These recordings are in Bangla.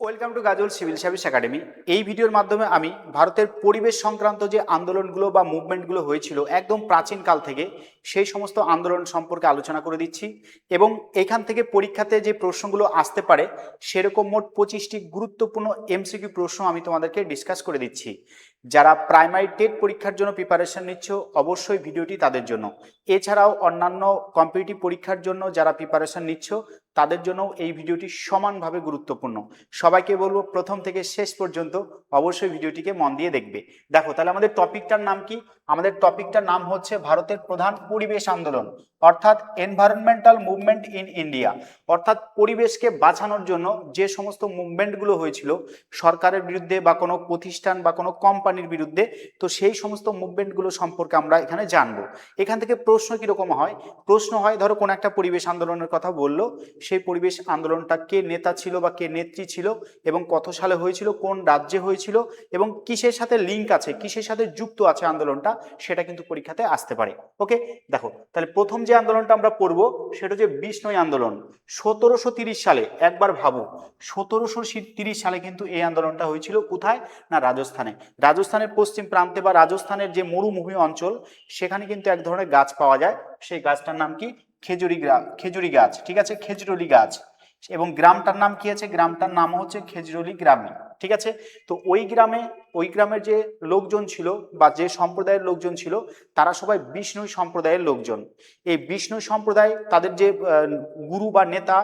Welcome to Gazal civil service academy. এই ভিডিওর মাধ্যমে আমি ভারতের পরিবেশ সংক্রান্ত যে আন্দোলনগুলো বা মুভমেন্টগুলো হয়েছিল একদম প্রাচীন কাল থেকে, সেই সমস্ত আন্দোলন সম্পর্কে আলোচনা করে দিচ্ছি এবং এখান থেকে পরীক্ষাতে যে প্রশ্নগুলো আসতে পারে, সেরকম মোট পঁচিশটি গুরুত্বপূর্ণ এমসিকিউ প্রশ্ন আমি তোমাদেরকে ডিসকাস করে দিচ্ছি। যারা প্রাইমারি টেট পরীক্ষার জন্য প্রিপারেশন নিচ্ছ, অবশ্যই ভিডিওটি তাদের জন্য। এছাড়াও অন্যান্য কম্পিটিটিভ পরীক্ষার জন্য যারা প্রিপারেশন নিচ্ছ তাদের জন্য এই ভিডিওটি সমানভাবে গুরুত্বপূর্ণ। সবাইকে বলব প্রথম থেকে শেষ পর্যন্ত অবশ্যই ভিডিওটিকে মন দিয়ে দেখবে। দেখো, তাহলে আমাদের টপিকটার নাম কি? আমাদের টপিকটার নাম হচ্ছে ভারতের প্রধান পরিবেশ আন্দোলন। অর্থাৎ এনভায়রনমেন্টাল মুভমেন্ট ইন ইন্ডিয়া অর্থাৎ পরিবেশকে বাঁচানোর জন্য যে সমস্ত মুভমেন্টগুলো হয়েছিল, সরকারের বিরুদ্ধে বা কোনো প্রতিষ্ঠান বা কোনো কোম্পানির বিরুদ্ধে, তো সেই সমস্ত মুভমেন্টগুলো সম্পর্কে আমরা এখানে জানব। এখান থেকে প্রশ্ন কীরকম হয়? প্রশ্ন হয়, ধরো কোনো একটা পরিবেশ আন্দোলনের কথা বলল, সেই পরিবেশ আন্দোলনটা কে নেতা ছিল বা কে নেত্রী ছিল এবং কত সালে হয়েছিল, কোন রাজ্যে হয়েছিল এবং কিসের সাথে লিঙ্ক আছে, কিসের সাথে যুক্ত আছে আন্দোলনটা, সেটা কিন্তু পরীক্ষাতে আসতে পারে। ওকে দেখো, তাহলে প্রথম যে আন্দোলনটা আমরা পড়ব সেটা হচ্ছে বিষ্ণই আন্দোলন। সতেরোশো তিরিশ সালে, একবার ভাবো সতেরোশো তিরিশ সালে কিন্তু এই আন্দোলনটা হয়েছিল কোথায়? না, রাজস্থানে। রাজস্থানের পশ্চিম প্রান্তে বা রাজস্থানের যে মরুভূমি অঞ্চল, সেখানে কিন্তু এক ধরনের গাছ পাওয়া যায়। সেই গাছটার নাম কি? খেজুরি গ্রাম খেজুরি গাছ, ঠিক আছে? খেজুরলি গাছ। এবং গ্রামটার নাম কি আছে? গ্রামটার নাম হচ্ছে খেজুরলি গ্রামে, ঠিক আছে? তো ওই গ্রামে, ওই গ্রামের যে লোকজন ছিল বা যে সম্প্রদায়ের লোকজন ছিল, তারা সবাই বিষ্ণু সম্প্রদায়ের লোকজন। এই বিষ্ণু সম্প্রদায় তাদের যে গুরু বা নেতা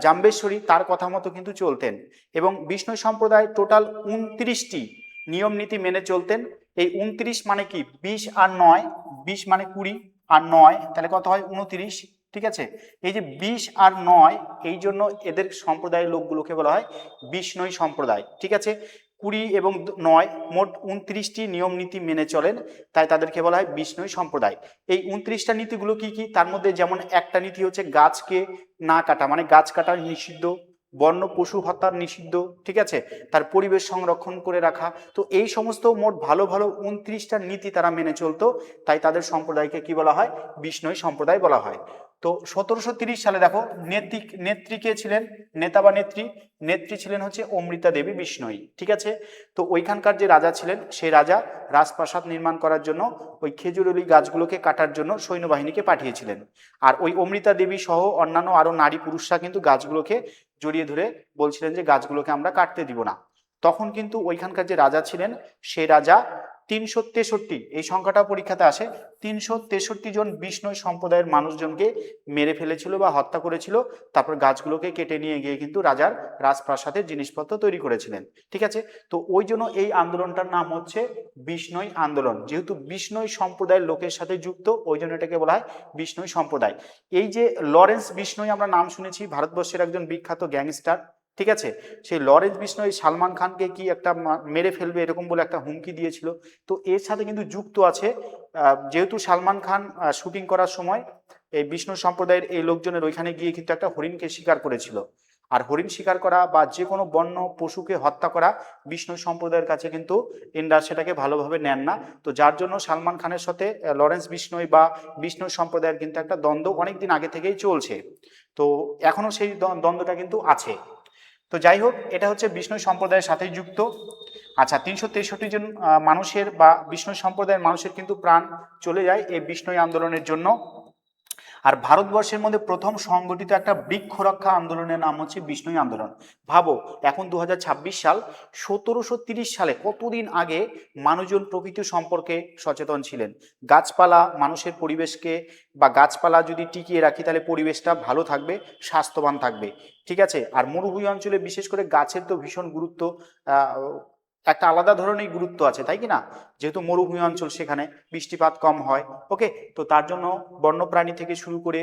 জাম্বেশ্বরী, তার কথা মতো কিন্তু চলতেন। এবং বিষ্ণু সম্প্রদায় টোটাল উনত্রিশটি নিয়ম নীতি মেনে চলতেন। এই উনত্রিশ মানে কি? বিশ আর নয়, বিশ মানে কুড়ি, আর নয়, তাহলে কত হয়? উনত্রিশ। ঠিক আছে? এই যে বিশ আর নয়, এই জন্য এদের সম্প্রদায়ের লোকগুলোকে বলা হয় বিষ্ণই সম্প্রদায়, ঠিক আছে? কুড়ি এবং নয় মোট উনত্রিশটি নিয়ম নীতি মেনে চলেন, তাই তাদেরকে বলা হয় বিষ্ণু সম্প্রদায়। এই উনত্রিশটা নীতিগুলো কি কি? তার মধ্যে যেমন একটা নীতি হচ্ছে গাছকে না কাটা মানে গাছ কাটা নিষিদ্ধ বন্য পশু হত্যা নিষিদ্ধ, ঠিক আছে? তার পরিবেশ সংরক্ষণ করে রাখা। তো এই সমস্ত মোট ভালো ভালো উনত্রিশটা নীতি তারা মেনে চলতো। তাই তাদের সম্প্রদায়কে কি বলা হয়? বিষ্ণই সম্প্রদায় বলা হয়। তো সতেরোশো তিরিশ সালে দেখো, নেত্রী নেত্রী কে ছিলেন? নেতা বা নেত্রী? নেত্রী ছিলেন হচ্ছে অমৃতা দেবী বিষ্ণই, ঠিক আছে? তো ওইখানকার যে রাজা ছিলেন সেই রাজা রাজপ্রাসাদ নির্মাণ করার জন্য ওই খেজুরলি গাছগুলোকে কাটার জন্য সৈন্যবাহিনীকে পাঠিয়েছিলেন। আর ওই অমৃতা দেবী সহ অন্যান্য আরও নারী পুরুষরা কিন্তু গাছগুলোকে জড়িয়ে ধরে বলছিলেন যে গাছগুলোকে আমরা কাটতে দিব না। তখন কিন্তু ওইখানকার যে রাজা ছিলেন, সেই রাজা তিনশো তেষট্টি, এই সংখ্যাটা পরীক্ষাতে আসে, তিনশো তেষট্টি জন বিষ্ণু সম্প্রদায়ের মানুষজনকে মেরে ফেলেছিল বা হত্যা করেছিল, তারপর গাছগুলোকে কেটে নিয়ে গিয়ে কিন্তু রাজার রাজপ্রাসাদের জিনিসপত্র তৈরি করেছিলেন, ঠিক আছে? তো ওই জন্য এই আন্দোলনটার নাম হচ্ছে বিষ্ণই আন্দোলন, যেহেতু বিষ্ণই সম্প্রদায়ের লোকের সাথে যুক্ত, ওই জন্য এটাকে বলা হয় বিষ্ণই সম্প্রদায়। এই যে লরেন্স বিষ্ণই আমরা নাম শুনেছি, ভারতবর্ষের একজন বিখ্যাত গ্যাংস্টার ঠিক আছে? সেই লরেন্স বিষ্ণই সালমান খানকে কি একটা মেরে ফেলবে এরকম বলে একটা হুমকি দিয়েছিল। তো এর সাথে কিন্তু যুক্ত আছে যেহেতু সালমান খান শুটিং করার সময় এই বিষ্ণু সম্প্রদায়ের এই লোকজনের ওইখানে গিয়ে কিন্তু একটা হরিণকে শিকার করেছিল। আর হরিণ শিকার করা বা যে কোনো বন্য পশুকে হত্যা করা বিষ্ণু সম্প্রদায়ের কাছে কিন্তু ইন্ডা সেটাকে ভালোভাবে নেন না। তো যার জন্য সালমান খানের সাথে লরেন্স বিষ্ণই বা বিষ্ণু সম্প্রদায়ের কিন্তু একটা দ্বন্দ্ব অনেকদিন আগে থেকেই চলছে। তো এখনও সেই দ্বন্দ্ব- দ্বন্দ্বটা কিন্তু আছে। তো যাই হোক এটা হচ্ছে বিষ্ণু সম্প্রদায়ের সাথে যুক্ত। আচ্ছা তিনশো তেষট্টি জন মানুষের বা বিষ্ণু সম্প্রদায়ের মানুষের কিন্তু প্রাণ চলে যায় এই বিষ্ণু আন্দোলনের জন্য। আর ভারতবর্ষের মধ্যে প্রথম সংগঠিত একটা বৃক্ষরক্ষা আন্দোলনের নাম হচ্ছে বিষ্ণুই আন্দোলন। ভাবো, এখন দু হাজার ছাব্বিশ সাল, সতেরোশো সালে কতদিন আগে মানুষজন প্রকৃতি সম্পর্কে সচেতন ছিলেন? গাছপালা, মানুষের পরিবেশকে বা গাছপালা যদি টিকিয়ে রাখি, তাহলে পরিবেশটা ভালো থাকবে, স্বাস্থ্যবান থাকবে। ঠিক আছে? আর মরুভূমি অঞ্চলে বিশেষ করে গাছের তো ভীষণ গুরুত্ব একটা আলাদা ধরনের গুরুত্ব আছে, তাই কি না? যেহেতু মরুভূমি অঞ্চল সেখানে বৃষ্টিপাত কম হয় ওকে তো তার জন্য বন্যপ্রাণী থেকে শুরু করে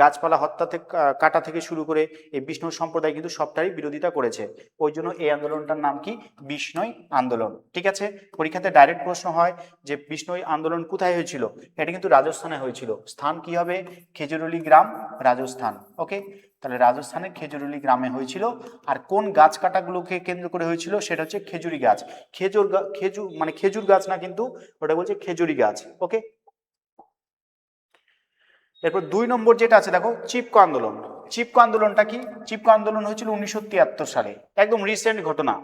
গাছপালা হত্যা থেকে কাটা থেকে শুরু করে এই বিষ্ণু সম্প্রদায় কিন্তু সবটারই বিরোধিতা করেছে। ওই জন্য এই আন্দোলনটার নাম কি? বিষ্ণই আন্দোলন, ঠিক আছে? পরীক্ষাতে ডাইরেক্ট প্রশ্ন হয় যে বিষ্ণই আন্দোলন কোথায় হয়েছিল? এটা কিন্তু রাজস্থানে হয়েছিল। স্থান কি হবে? খেজুরলি গ্রাম রাজস্থান ওকে তাহলে রাজস্থানের খেজুরলি গ্রামে হয়েছিল। আর কোন গাছ কাটাগুলোকে কেন্দ্র করে হয়েছিল সেটা হচ্ছে খেজুরি গাছ। খেজুর খেজুর মানে খেজুর গাছ না কিন্তু ওটা বলছে খেজুরি গাছ। ওকে? এরপর দুই নম্বর যেটা আছে, দেখো, চিপকো আন্দোলন। চিপকো আন্দোলনটা কি? চিপকো আন্দোলন হয়েছিল উনিশশো তিয়াত্তর সালে। একদম রিসেন্ট ঘটনা,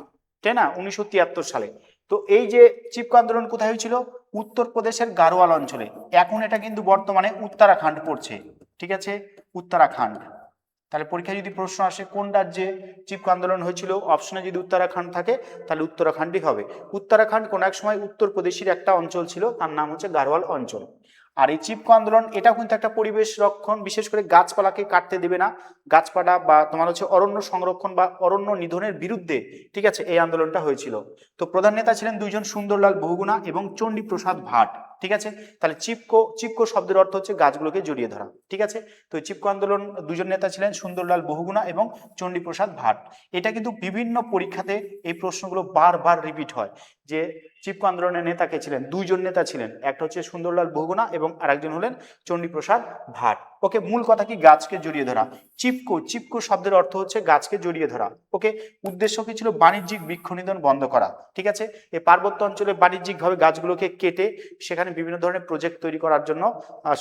তাই না? উনিশশো তিয়াত্তর সালে। তো এই যে চিপকো আন্দোলন কোথায় হয়েছিল? উত্তরপ্রদেশের গারোয়াল অঞ্চলে। এখন এটা কিন্তু বর্তমানে উত্তরাখণ্ড পড়ছে। ঠিক আছে? উত্তরাখণ্ড। তাহলে পরীক্ষায় যদি প্রশ্ন আসে, কোন রাজ্যে চিপক আন্দোলন হয়েছিল? অপশনে যদি উত্তরাখণ্ড থাকে, তাহলে উত্তরাখণ্ডই হবে। উত্তরাখণ্ড কোন এক সময় উত্তরপ্রদেশের একটা অঞ্চল ছিল, তার নাম হচ্ছে গারোয়াল অঞ্চল। আর এই চিপকো আন্দোলন, এটাও কিন্তু একটা পরিবেশ রক্ষণ, বিশেষ করে গাছপালাকে কাটতে দেবে না। গাছপালা বা তোমার হচ্ছে অরণ্য সংরক্ষণ বা অরণ্য নিধনের বিরুদ্ধে, ঠিক আছে, এই আন্দোলনটা হয়েছিল। তো প্রধান নেতা ছিলেন দুইজন সুন্দরলাল বহুগুণা এবং চণ্ডী প্রসাদ ভাট, ঠিক আছে? তাহলে চিপকো চিপকো শব্দের অর্থ হচ্ছে গাছগুলোকে জড়িয়ে ধরা, ঠিক আছে? তো চিপকো আন্দোলন দুজন নেতা ছিলেন সুন্দরলাল বহুগুণা এবং চণ্ডী প্রসাদ ভাট। এটা কিন্তু বিভিন্ন পরীক্ষাতে এই প্রশ্নগুলো বারবার রিপিট হয় যে চিপকো আন্দোলনের নেতা কে ছিলেন? দুইজন নেতা ছিলেন। একটা হচ্ছে সুন্দরলাল বহুগুণা এবং আরেকজন হলেন চণ্ডীপ্রসাদ ভাট। ওকে, মূল কথা কি? গাছকে জড়িয়ে ধরা। চিপকো চিপকো শব্দের অর্থ হচ্ছে গাছকে জড়িয়ে ধরা। ওকে, উদ্দেশ্য কি ছিল? বাণিজ্যিক বৃক্ষ নিধন বন্ধ করা। ঠিক আছে? এই পার্বত্য অঞ্চলে বাণিজ্যিকভাবে গাছগুলোকে কেটে সেখানে বিভিন্ন ধরনের প্রজেক্ট তৈরি করার জন্য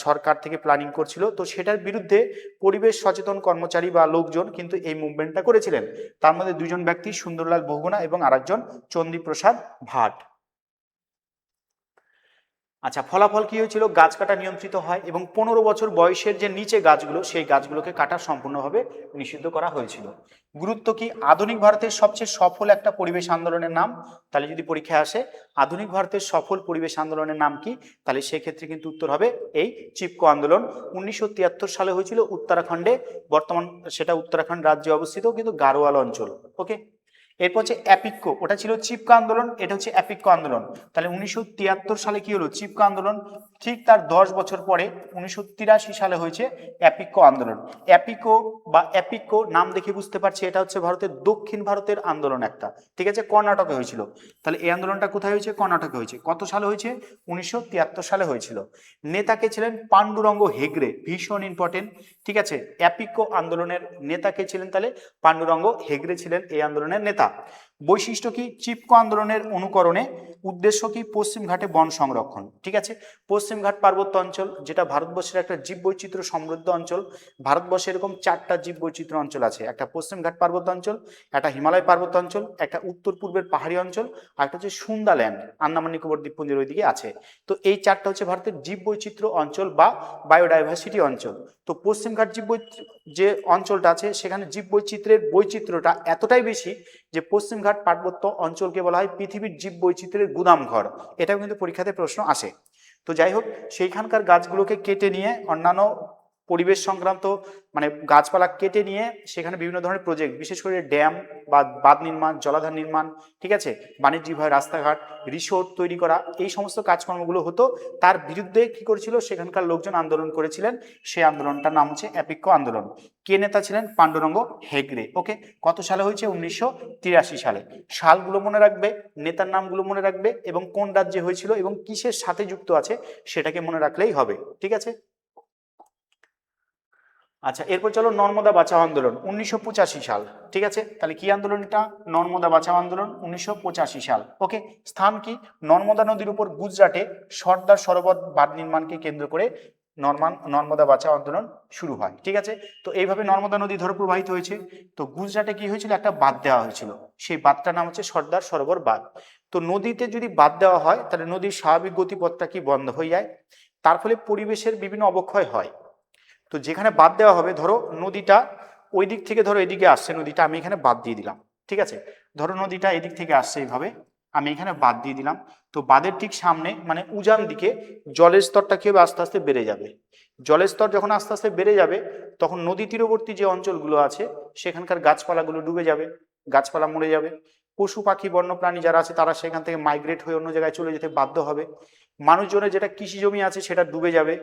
সরকার থেকে প্ল্যানিং করছিল। তো সেটার বিরুদ্ধে পরিবেশ সচেতন কর্মচারী বা লোকজন কিন্তু এই মুভমেন্টটা করেছিলেন। তার মধ্যে দুজন ব্যক্তি সুন্দরলাল বহুগুণা এবং আরেকজন চন্দ্রীপ্রসাদ ভাট। আচ্ছা ফলাফল কি হয়েছিল? গাছ কাটা নিয়ন্ত্রিত হয় এবং পনেরো বছর বয়সের যে নিচে গাছগুলো, সেই গাছগুলোকে কাটা সম্পূর্ণভাবে নিষিদ্ধ করা হয়েছিল। গুরুত্ব কি? আধুনিক ভারতের সবচেয়ে সফল একটা পরিবেশ আন্দোলনের নাম? তাহলে যদি পরীক্ষায় আসে, আধুনিক ভারতের সফল পরিবেশ আন্দোলনের নাম কি? তাহলে সেক্ষেত্রে কিন্তু উত্তর হবে এই চিপকো আন্দোলন। উনিশশো তিয়াত্তর সালে হয়েছিল উত্তরাখণ্ডে, বর্তমান সেটা উত্তরাখণ্ড রাজ্যে অবস্থিত, কিন্তু গারোয়াল অঞ্চল। ওকে এরপর হচ্ছে অ্যাপিক্কো, ওটা ছিল চিপকো আন্দোলন, এটা হচ্ছে অ্যাপিক্কো আন্দোলন। তাহলে উনিশশো তিয়াত্তর সালে কি হলো? চিপকো আন্দোলন, ঠিক তার দশ বছর পরে উনিশশো তিরাশি সালে হয়েছে অ্যাপিক্কো আন্দোলন। অ্যাপিকো বা অ্যাপিক্কো নাম দেখে বুঝতে পারছি, এটা হচ্ছে ভারতের দক্ষিণ ভারতের আন্দোলন একটা। ঠিক আছে? কর্ণাটকে হয়েছিল। তাহলে এই আন্দোলনটা কোথায় হয়েছে? কর্ণাটকে হয়েছে। কত সালে হয়েছে? উনিশশো তিয়াত্তর সালে হয়েছিল। নেতাকে ছিলেন? পাণ্ডুরঙ্গ হেগড়ে, ভীষণ ইম্পর্টেন্ট ঠিক আছে? অ্যাপিকো আন্দোলনের নেতাকে ছিলেন তাহলে? পাণ্ডুরঙ্গ হেগড়ে ছিলেন এই আন্দোলনের নেতা। up. বৈশিষ্ট্য কি? চিপকো আন্দোলনের অনুকরণে উদ্দেশ্য কি? পশ্চিমঘাটে বন সংরক্ষণ। ঠিক আছে? পশ্চিমঘাট পার্বত্য অঞ্চল, যেটা ভারতবর্ষের একটা জীববৈচিত্র্য সমৃদ্ধ অঞ্চল। ভারতবর্ষে এরকম চারটা জীববৈচিত্র্য অঞ্চল আছে। একটা পশ্চিমঘাট পার্বত্য অঞ্চল, একটা হিমালয় পার্বত্য অঞ্চল, একটা উত্তর পূর্বের পাহাড়ি অঞ্চল, আর একটা হচ্ছে সুন্দাল্যান্ড আন্দামান নিকোবর দ্বীপপুঞ্জের ওইদিকে আছে। তো এই চারটা হচ্ছে ভারতের জীববৈচিত্র্য অঞ্চল বা বায়োডাইভার্সিটি অঞ্চল। তো পশ্চিমঘাট জীববৈচিত্র্য যে অঞ্চলটা আছে, সেখানে জীববৈচিত্র্যের বৈচিত্র্যটা এতটাই বেশি যে পশ্চিমঘাট পার্বত্য অঞ্চলকে বলা হয় পৃথিবীর জীববৈচিত্র্যের গুদাম ঘর এটাও কিন্তু পরীক্ষাতে প্রশ্ন আসে। তো যাই হোক, সেইখানকার গাছগুলোকে কেটে নিয়ে অন্যান্য পরিবেশ সংক্রান্ত মানে গাছপালা কেটে নিয়ে সেখানে বিভিন্ন ধরনের প্রজেক্ট বিশেষ করে ড্যাম বা বাঁধ নির্মাণ, জলাধার নির্মাণ, ঠিক আছে? বাণিজ্যিকভাবে রাস্তাঘাট রিসোর্ট তৈরি করা, এই সমস্ত কাজকর্মগুলো হতো। তার বিরুদ্ধে কি করেছিল? সেখানকার লোকজন আন্দোলন করেছিলেন। সেই আন্দোলনটার নাম হচ্ছে অ্যাপিক্য আন্দোলন। কে নেতা ছিলেন? পাণ্ডুরঙ্গ হেগড়ে ওকে কত সালে হয়েছে? উনিশশো তিরাশি সালে। সালগুলো মনে রাখবে, নেতার নামগুলো মনে রাখবে এবং কোন রাজ্যে হয়েছিল এবং কিসের সাথে যুক্ত আছে সেটাকে মনে রাখলেই হবে, ঠিক আছে? আচ্ছা এরপর চলো নর্মদা বাঁচাও আন্দোলন, উনিশশো পঁচাশি সাল, ঠিক আছে? তাহলে কি আন্দোলন এটা নর্মদা বাঁচাও আন্দোলন, উনিশশো পঁচাশি সাল। ওকে, স্থান কি? নর্মদা নদীর উপর গুজরাটে সর্দার সরোবর বাঁধ নির্মাণকে কেন্দ্র করে নর্মান, নর্মদা বাঁচাও আন্দোলন শুরু হয়, ঠিক আছে? তো এইভাবে নর্মদা নদী ধরে প্রবাহিত হয়েছে। তো গুজরাটে কি হয়েছিল? একটা বাঁধ দেওয়া হয়েছিল। সেই বাঁধটার নাম হচ্ছে সর্দার সরোবর বাঁধ। তো নদীতে যদি বাঁধ দেওয়া হয়, তাহলে নদীর স্বাভাবিক গতিপথটা কি বন্ধ হয়ে যায়? তার ফলে পরিবেশের বিভিন্ন অবক্ষয় হয়। তো যেখানে বাদ দেওয়া হবে, ধরো নদীটা ওই দিক থেকে ধরো এদিকে আসছে নদীটা, আমি এখানে বাদ দিয়ে দিলাম, ঠিক আছে? ধরো নদীটা এদিক থেকে আসছে এইভাবে, আমি এখানে বাদ দিয়ে দিলাম, তো বাদের ঠিক সামনে মানে উজান দিকে জলের স্তরটা কি হবে? আস্তে আস্তে বেড়ে যাবে। জলের স্তর যখন আস্তে আস্তে বেড়ে যাবে, তখন নদী তীরবর্তী যে অঞ্চলগুলো আছে, সেখানকার গাছপালাগুলো ডুবে যাবে, গাছপালা মরে যাবে। পশু পাখি, বন্যপ্রাণী যারা আছে, তারা সেখান থেকে মাইগ্রেট হয়ে অন্য জায়গায় চলে যেতে বাধ্য হবে। মানুষজনের যেটা কৃষি জমি আছে, সেটা ডুবে যাবে।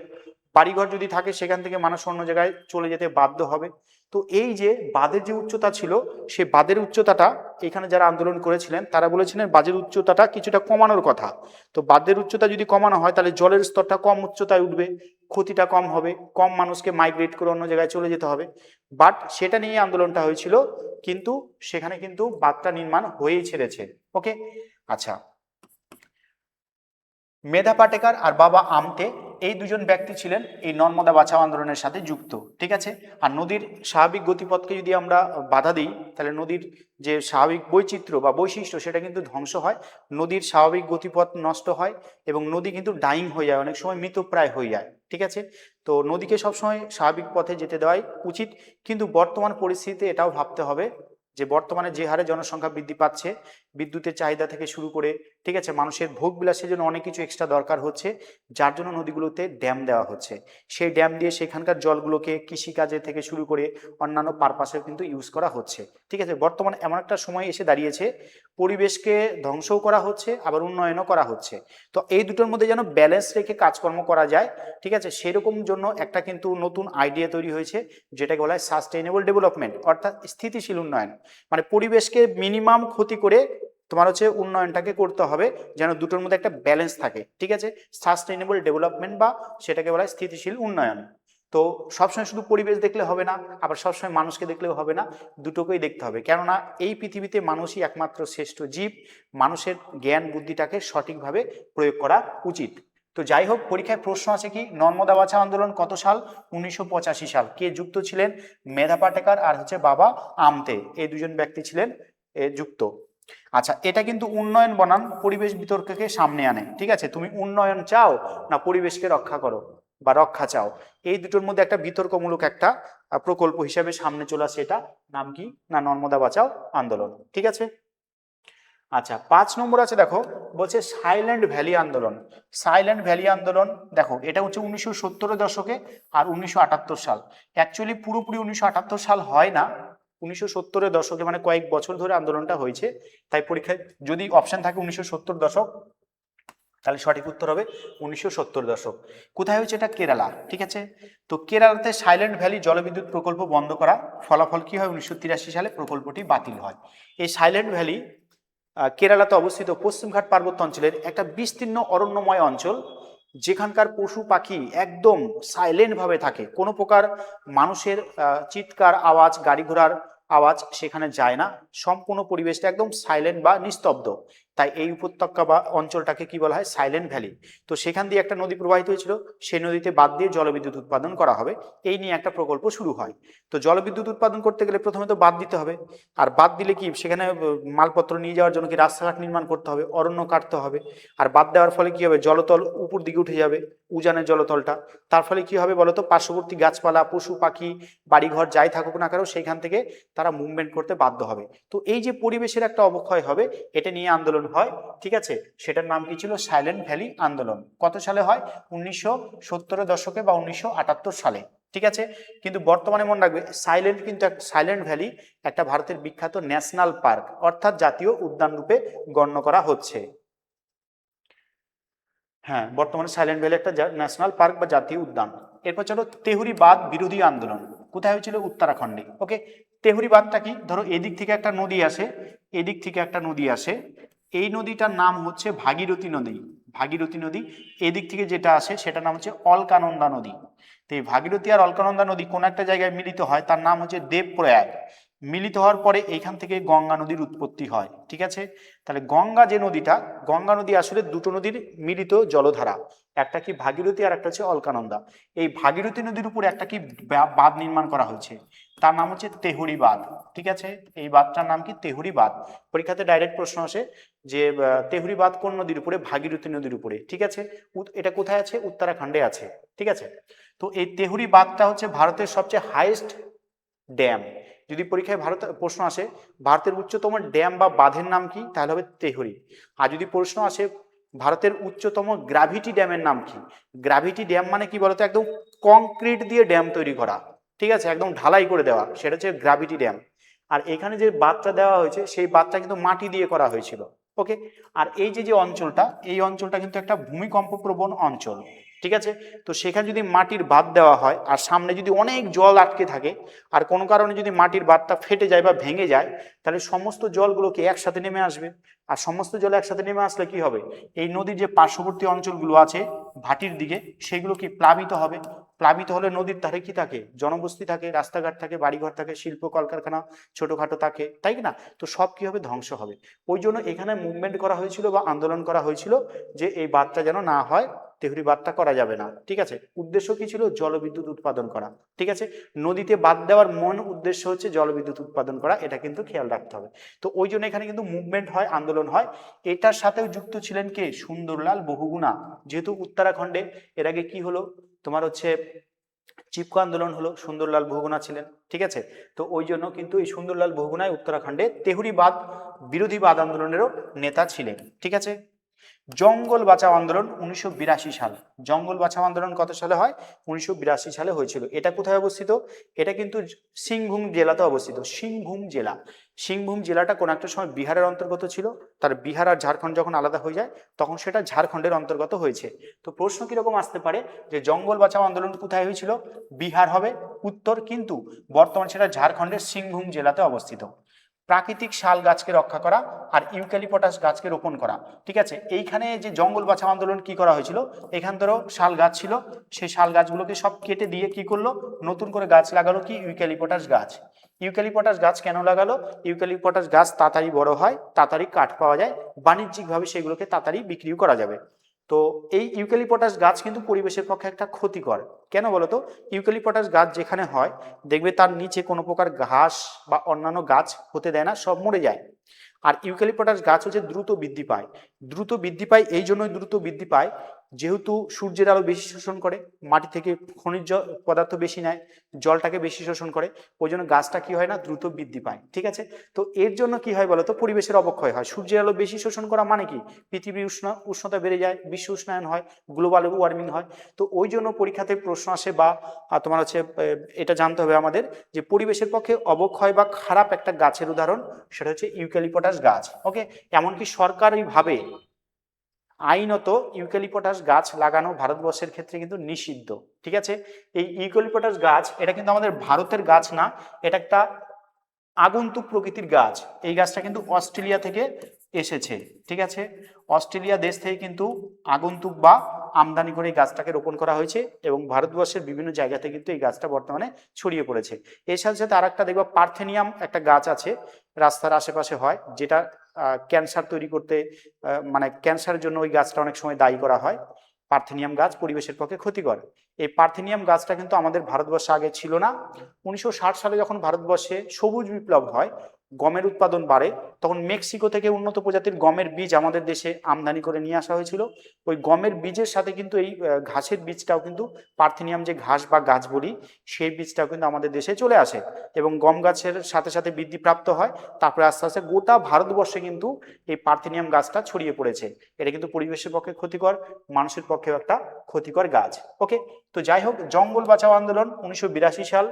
বাড়িঘর যদি থাকে, সেখান থেকে মানুষ অন্য জায়গায় চলে যেতে বাধ্য হবে। তো এই যে বাঁধের যে উচ্চতা ছিল, সে বাঁধের উচ্চতাটা এখানে যারা আন্দোলন করেছিলেন, তারা বলেছিলেন বাঁধের উচ্চতাটা কিছুটা কমানোর কথা। তো বাঁধের উচ্চতা যদি কমানো হয়, তাহলে জলের স্তরটা কম উচ্চতায় উঠবে, ক্ষতিটা কম হবে, কম মানুষকে মাইগ্রেট করে অন্য জায়গায় চলে যেতে হবে। বাট সেটা নিয়ে আন্দোলনটা হয়েছিল, কিন্তু সেখানে কিন্তু বাঁধটা নির্মাণ হয়েই ছেড়েছে। ওকে আচ্ছা। মেধা পাটেকার আর বাবা আমতে এই দুজন ব্যক্তি ছিলেন এই নর্মদা বাঁচাও আন্দোলনের সাথে যুক্ত, ঠিক আছে? আর নদীর স্বাভাবিক গতিপথকে যদি আমরা বাধা দিই, তাহলে নদীর যে স্বাভাবিক বৈচিত্র্য বা বৈশিষ্ট্য, সেটা কিন্তু ধ্বংস হয়, নদীর স্বাভাবিক গতিপথ নষ্ট হয় এবং নদী কিন্তু ডাইং হয়ে যায়, অনেক সময় মৃতপ্রায় হয়ে যায়, ঠিক আছে? তো নদীকে সবসময় স্বাভাবিক পথে যেতে দেওয়াই উচিত, কিন্তু বর্তমান পরিস্থিতিতে এটাও ভাবতে হবে যে বর্তমানে যে হারে জনসংখ্যা বৃদ্ধি পাচ্ছে বিদ্যুতের চাহিদা থেকে শুরু করে, ঠিক আছে, মানুষের ভোগ বিলাসের জন্য অনেক কিছু এক্সট্রা দরকার হচ্ছে, যার জন্য নদীগুলোতে ড্যাম দেওয়া হচ্ছে। সেই ড্যাম দিয়ে সেখানকার জলগুলোকে কৃষিকাজে থেকে শুরু করে অন্যান্য পারপাসেও কিন্তু ইউজ করা হচ্ছে, ঠিক আছে? বর্তমানে এমন একটা সময় এসে দাঁড়িয়েছে, পরিবেশকে ধ্বংসও করা হচ্ছে, আবার উন্নয়নও করা হচ্ছে। তো এই দুটোর মধ্যে যেন ব্যালেন্স রেখে কাজকর্ম করা যায়, ঠিক আছে, সেরকম জন্য একটা কিন্তু নতুন আইডিয়া তৈরি হয়েছে, যেটাকে বলা হয় সাস্টেইনেবল ডেভেলপমেন্ট অর্থাৎ স্থিতিশীল উন্নয়ন। মানে পরিবেশকে মিনিমাম ক্ষতি করে তোমার হচ্ছে উন্নয়নটাকে করতে হবে যেন দুটোর মধ্যে একটা ব্যালেন্স থাকে, ঠিক আছে? সাস্টেইনেবল ডেভেলপমেন্ট বা সেটাকে বলা হয় স্থিতিশীল উন্নয়ন। তো সবসময় শুধু পরিবেশ দেখলে হবে না, আবার সবসময় মানুষকে দেখলেও হবে না, দুটোকেই দেখতে হবে। কেননা এই পৃথিবীতে মানুষই একমাত্র শ্রেষ্ঠ জীব, মানুষের জ্ঞান বুদ্ধিটাকে সঠিকভাবে প্রয়োগ করা উচিত। তো যাই হোক, পরীক্ষায় প্রশ্ন আছে কি, নর্মদা বাছা আন্দোলন কত সাল? উনিশশো পঁচাশি সাল। কে যুক্ত ছিলেন? মেধা পাটেকার আর হচ্ছে বাবা আমতে। এই দুজন ব্যক্তি ছিলেন যুক্ত। আচ্ছা এটা কিন্তু উন্নয়ন বনাম, পরিবেশ বিতর্ককে সামনে আনে, ঠিক আছে? তুমি উন্নয়ন চাও না পরিবেশকে রক্ষা করো বা রক্ষা চাও? এই দুটোর মধ্যে একটা বিতর্কমূলক একটা প্রকল্প হিসাবে সামনে চলে আসে এটা। নাম কি? না, নর্মদা বাঁচাও আন্দোলন, ঠিক আছে? আচ্ছা পাঁচ নম্বর আছে দেখো, বলছে সাইলেন্ট ভ্যালি আন্দোলন। সাইলেন্ট ভ্যালি আন্দোলন, দেখো, এটা হচ্ছে উনিশশো সত্তরের দশকে আর উনিশশো আটাত্তর সাল। অ্যাকচুয়ালি পুরোপুরি উনিশশো আটাত্তর সাল হয় না উনিশশো সত্তরের দশকে মানে কয়েক বছর ধরে আন্দোলনটা হয়েছে। তাই পরীক্ষায় যদি অপশন থাকে উনিশশো সত্তর দশক, তাহলে সঠিক উত্তর হবে উনিশশো সত্তর দশক। কোথায় হয়েছে এটা? কেরালা, ঠিক আছে? তো কেরালাতে সাইলেন্ট ভ্যালি জলবিদ্যুৎ প্রকল্প বন্ধ করা, ফলাফল কি হয় উনিশশো তিরাশি সালে? প্রকল্পটি বাতিল হয়। এই সাইলেন্ট ভ্যালি কেরালাতে অবস্থিত পশ্চিমঘাট পার্বত্য অঞ্চলের একটা বিস্তীর্ণ অরণ্যময় অঞ্চল। যেখানকার পশু পাখি একদম সাইলেন্ট ভাবে থাকে। কোনো প্রকার মানুষের চিৎকার আওয়াজ, গাড়ি ঘোড়ার আওয়াজ সেখানে যায় না। সম্পূর্ণ পরিবেশটা একদম সাইলেন্ট বা নিস্তব্ধ। তাই এই উপত্যকা বা অঞ্চলটাকে কি বলা হয়? সাইলেন্ট ভ্যালি তো সেখান দিয়ে একটা নদী প্রবাহিত হয়েছিল। সেই নদীতে বাদ দিয়ে জলবিদ্যুৎ উৎপাদন করা হবে। এই নিয়ে একটা প্রকল্প শুরু হয়। তো জলবিদ্যুৎ উৎপাদন করতে গেলে প্রথমে তো বাদ দিতে হবে। আর বাদ দিলে কি, সেখানে মালপত্র নিয়ে যাওয়ার জন্য কি রাস্তাঘাট নির্মাণ করতে হবে, অরণ্য কাটতে হবে। আর বাদ দেওয়ার ফলে কি হবে? জলতল উপর দিকে উঠে যাবে, উজানের জলতলটা। তার ফলে কি হবে বলতো? পার্শ্ববর্তী গাছপালা, পশু, পাখি, বাড়িঘর যাই থাকুক না কারও সেইখান থেকে তারা মুভমেন্ট করতে বাধ্য হবে। তো এই যে পরিবেশের একটা অবক্ষয় হবে, এটা নিয়ে আন্দোলন হয়, ঠিক আছে? সেটার নাম কি ছিল? সাইলেন্ট ভ্যালি আন্দোলন। কত সালে হয়? উনিশশো দশকে বা উনিশশো আটাত্তর সালে, ঠিক আছে? কিন্তু বর্তমানে মনে রাখবে সাইলেন্ট কিন্তু সাইলেন্ট ভ্যালি একটা ভারতের বিখ্যাত ন্যাশনাল পার্ক, অর্থাৎ জাতীয় উদ্যান রূপে গণ্য করা হচ্ছে। হ্যাঁ বর্তমানে সাইলেন্ট ভ্যালি একটা ন্যাশনাল পার্ক বা জাতীয় উদ্যান। এরপর চলো তেহুরি বাদ বিরোধী আন্দোলন। কোথায় হয়েছিল? উত্তরাখণ্ডে, ওকে? তেহুরি বাদটা কি? ধরো এদিক থেকে একটা নদী আসে, এদিক থেকে একটা নদী আসে এই নদীটার নাম হচ্ছে ভাগীরথী নদী। ভাগীরথী নদী এদিক থেকে যেটা আসে সেটার নাম হচ্ছে অলকানন্দা নদী। তো এই ভাগীরথী আর অলকানন্দা নদী কোন একটা জায়গায় মিলিত হয়, তার নাম হচ্ছে দেবপ্রয়াগ। মিলিত হওয়ার পরে এইখান থেকে গঙ্গা নদীর উৎপত্তি হয়, ঠিক আছে? তাহলে গঙ্গা যে নদীটা, গঙ্গা নদী আসলে দুটো নদীর মিলিত জলধারা, একটা কি ভাগীরথী আর একটা হচ্ছে অলকানন্দা। এই ভাগীরথী নদীর উপর একটা কি বাঁধ নির্মাণ করা হয়েছে। তার নাম হচ্ছে তেহুরি বাঁধ ঠিক আছে? এই বাঁধটার নাম কি? তেহুরি বাঁধ পরীক্ষাতে ডাইরেক্ট প্রশ্ন আসে যে তেহুরি বাঁধ কোন নদীর উপরে? ভাগীরথী নদীর উপরে, ঠিক আছে? এটা কোথায় আছে? উত্তরাখণ্ডে আছে, ঠিক আছে? তো এই তেহুরি বাঁধটা হচ্ছে ভারতের সবচেয়ে হাইয়েস্ট ড্যাম যদি পরীক্ষায় ভারত, প্রশ্ন আসে, ভারতের উচ্চতম ড্যাম বা বাঁধের নাম কি? তাহলে হবে তেহরি। আর যদি প্রশ্ন আসে, ভারতের উচ্চতম গ্রাভিটি ড্যামের নাম কি? গ্রাভিটি ড্যাম মানে কি বলতো? একদম কংক্রিট দিয়ে ড্যাম তৈরি করা। ঠিক আছে? একদম ঢালাই করে দেওয়া। সেটা হচ্ছে গ্রাভিটি ড্যাম আর এখানে যে বাঁধটা দেওয়া হয়েছে, সেই বাঁধটা কিন্তু মাটি দিয়ে করা হয়েছিল। ওকে? আর এই যে যে অঞ্চলটা, এই অঞ্চলটা কিন্তু একটা ভূমিকম্প প্রবণ অঞ্চল। ঠিক আছে? তো সেখানে যদি মাটির বাঁধ দেওয়া হয়, আর সামনে যদি অনেক জল আটকে থাকে, আর কোনো কারণে যদি মাটির বাঁধটা ফেটে যায় বা ভেঙে যায়, তাহলে সমস্ত জলগুলোকে একসাথে নেমে আসবে। আর সমস্ত জল একসাথে নেমে আসলে কি হবে? এই নদীর যে পার্শ্ববর্তী অঞ্চলগুলো আছে, ভাটির দিকে, সেগুলো কি প্লাবিত হবে? প্লাবিত হলে নদীর ধারে কি থাকে? জনবস্তি থাকে, রাস্তাঘাট থাকে, বাড়িঘর থাকে, শিল্প কলকারখানা, ছোটখাটো থাকে, তাই না? তো সব কি হবে? ধ্বংস হবে। ওই জন্য এখানে মুভমেন্ট করা হয়েছিল বা আন্দোলন করা হয়েছিল যে এই বাদটা যেন না হয় তেহরি বাদটা করা যাবে না, ঠিক আছে? উদ্দেশ্য কি ছিল? জলবিদ্যুৎ উৎপাদন করা, ঠিক আছে? নদীতে বাদ দেওয়ার মন উদ্দেশ্য হচ্ছে জলবিদ্যুৎ উৎপাদন করা, এটা কিন্তু খেয়াল রাখতে হবে। তো ওই জন্য এখানে কিন্তু মুভমেন্ট হয়, আন্দোলন হয়। এটার সাথেও যুক্ত ছিলেন কে? সুন্দরলাল বহুগুণা। যেহেতু উত্তরাখণ্ডে, এর আগে কি হলো? তোমার হচ্ছে চিপকো আন্দোলন হলো, সুন্দরলাল বহুগুণা ছিলেন, ঠিক আছে? তো ওই জন্য কিন্তু এই সুন্দরলাল বহুগুণায় উত্তরাখণ্ডে তেহরিবাদ বিরোধীবাদ আন্দোলনেরও নেতা ছিলেন, ঠিক আছে? জঙ্গল বাঁচাও আন্দোলন উনিশশো বিরাশি সাল। জঙ্গল বাঁচাও আন্দোলন কত সালে হয়? উনিশশো বিরাশি সালে হয়েছিল। এটা কোথায় অবস্থিত? এটা কিন্তু সিংভূম জেলাতে অবস্থিত। সিংভূম জেলা। সিংভূম জেলাটা কোন একটা সময় বিহারের অন্তর্গত ছিল। তার বিহার আর ঝাড়খণ্ড যখন আলাদা হয়ে যায়, তখন সেটা ঝাড়খণ্ডের অন্তর্গত হয়েছে। তো প্রশ্ন কীরকম আসতে পারে যে জঙ্গল বাঁচাও আন্দোলন কোথায় হয়েছিল? বিহার হবে। উত্তর কিন্তু বর্তমান সেটা ঝাড়খণ্ডের সিংভূম জেলাতে অবস্থিত। প্রাকৃতিক শাল গাছকে রক্ষা করা আর ইউক্যালিপটাস গাছকে রোপণ করা। ঠিক আছে? এইখানে যে জঙ্গল বাঁচাও আন্দোলন কি করা হয়েছিল? এখান ধরো শাল গাছ ছিল। সেই শাল গাছগুলোকে সব কেটে দিয়ে কি করল? নতুন করে গাছ লাগালো কি? ইউক্যালিপটাস গাছ। ইউক্যালিপটাস গাছ কেন লাগালো? ইউক্যালিপটাস গাছ তাড়াতাড়ি বড় হয়, তাড়াতাড়ি কাঠ পাওয়া যায়, বাণিজ্যিকভাবে সেগুলোকে তাড়াতাড়ি বিক্রিও করা যাবে। তো এই ইউক্যালিপটাস গাছ কিন্তু পরিবেশের পক্ষে একটা ক্ষতিকর। কেন বলতো ইউক্যালিপটাস গাছ যেখানে হয়, দেখবে তার নিচে কোনো প্রকার ঘাস বা অন্যান্য গাছ হতে দেয় না, সব মরে যায়। আর ইউক্যালিপটাস গাছ হচ্ছে দ্রুত বৃদ্ধি পায়। দ্রুত বৃদ্ধি পায়, এই জন্যই দ্রুত বৃদ্ধি পায় যেহেতু সূর্যের আলো বেশি শোষণ করে, মাটি থেকে খনিজ পদার্থ বেশি নেয়, জলটাকে বেশি শোষণ করে, ওই জন্য গাছটা কি হয় না, দ্রুত বৃদ্ধি পায়, ঠিক আছে? তো এর জন্য কি হয় বলতো, পরিবেশের অবক্ষয় হয়। সূর্যের আলো বেশি শোষণ করা মানে কি? পৃথিবীর উষ্ণ, উষ্ণতা বেড়ে যায়, বিশ্ব উষ্ণায়ন হয়, গ্লোবাল ওয়ার্মিং হয়। তো ওই জন্য পরীক্ষাতে প্রশ্ন আসে বা তোমার হচ্ছে এটা জানতে হবে আমাদের যে পরিবেশের পক্ষে অবক্ষয় বা খারাপ একটা গাছের উদাহরণ, সেটা হচ্ছে ইউক্যালিপটাস গাছ ওকে এমনকি সরকারিভাবে আইনত ইউক্যালিপটাস গাছ লাগানো ভারতবর্ষের ক্ষেত্রে কিন্তু নিষিদ্ধ, ঠিক আছে? এই ইউক্যালিপটাস গাছ, এটা কিন্তু আমাদের ভারতের গাছ না, এটা একটা আগন্তুক প্রকৃতির গাছ। এই গাছটা কিন্তু অস্ট্রেলিয়া থেকে এসেছে, ঠিক আছে? অস্ট্রেলিয়া দেশ থেকে কিন্তু আগন্তুক বা আমদানি করে এই গাছটাকে রোপণ করা হয়েছে এবং ভারতবর্ষের বিভিন্ন জায়গাতে কিন্তু এই গাছটা বর্তমানে ছড়িয়ে পড়েছে। এর সাথে সাথে আর একটা দেখবা, পার্থেনিয়াম একটা গাছ আছে, রাস্তার আশেপাশে হয়, যেটা ক্যান্সার তৈরি করতে মানে ক্যান্সারের জন্য ওই গাছটা অনেক সময় দায়ী করা হয়। পার্থেনিয়াম গাছ পরিবেশের পক্ষে ক্ষতিকর। এই পার্থেনিয়াম গাছটা কিন্তু আমাদের ভারতবর্ষে আগে ছিল না। উনিশশো ষাট সালে যখন ভারতবর্ষে সবুজ বিপ্লব হয় গমের উৎপাদন বাড়ে, তখন মেক্সিকো থেকে উন্নত প্রজাতির গমের বীজ আমাদের দেশে আমদানি করে নিয়ে আসা হয়েছিল। ওই গমের বীজের সাথে কিন্তু এই ঘাসের বীজটাও কিন্তু পার্থেনিয়াম যে ঘাস বা গাছ বলি সেই বীজটাও কিন্তু আমাদের দেশে চলে আসে এবং গম গাছের সাথে সাথে বৃদ্ধি প্রাপ্ত হয়। তারপরে আস্তে আস্তে গোটা ভারতবর্ষে কিন্তু এই পার্থেনিয়াম গাছটা ছড়িয়ে পড়েছে। এটা কিন্তু পরিবেশের পক্ষে ক্ষতিকর, মানুষের পক্ষেও একটা ক্ষতিকর গাছ। ওকে, তো যাই হোক, জঙ্গল বাঁচাও আন্দোলন উনিশশো বিরাশি সাল